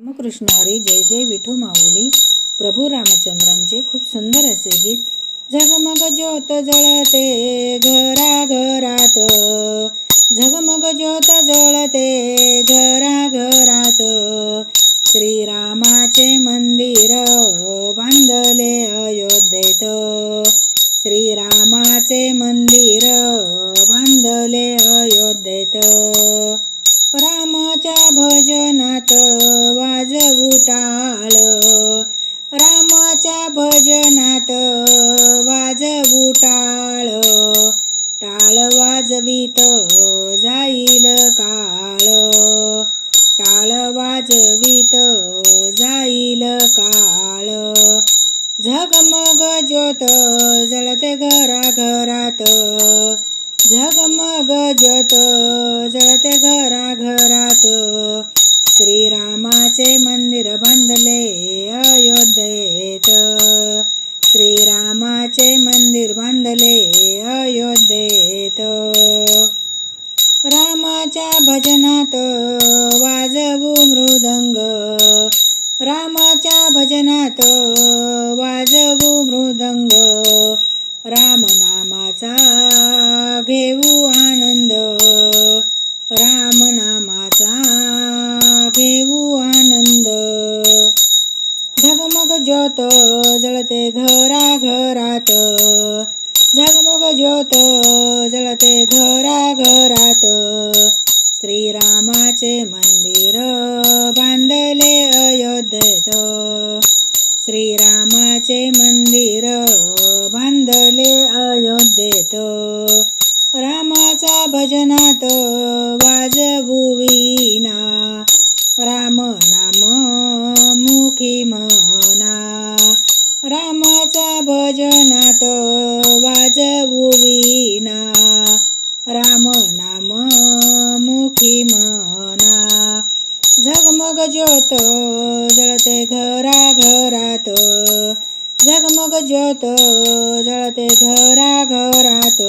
रामकृष्ण हरी जय जय विठू माऊली. प्रभू रामचंद्रांचे खूप सुंदर असे गीत. झगमग ज्योत जळते घरा घरात झगमग ज्योत जळते घरा घरात श्रीरामाचे मंदिर बांधले अयोध्येत. श्रीरामाचे मंदिर बांधले अयोध्येत. वाजवू टाळ रामाच्या भजनात वाजवू टाळ टाळ वाजवीत जाईल काळ. टाळ वाजवीत जाईल काळ. झगमग ज्योत जळते घरा घरात झगमग ज्योत जळते घरा घरात श्रीरामाचे मंदिर बांधले अयोध्येत. श्रीरामाचे मंदिर बांधले अयोध्येत. रामाच्या भजनात वाजवू मृदंग. रामाच्या भजनात वाजवू मृदंग. रामनामाचा घेऊ घेऊ आनंद. झगमग ज्योत जळते घरा घरात झगमग ज्योत जळते घरा घरात श्रीरामाचे मंदिर बांधले अयोध्येत. श्रीरामाचे मंदिर बांधले अयोध्येत. रामाचा भजनात वाजवू वीणा. राम नाम मुखी म्हणा रामाचा भजनात वाजवू राम नाम मुखी म्हणा झगमग ज्योत जळते घरा घरात झगमग ज्योत जळते घरा घरात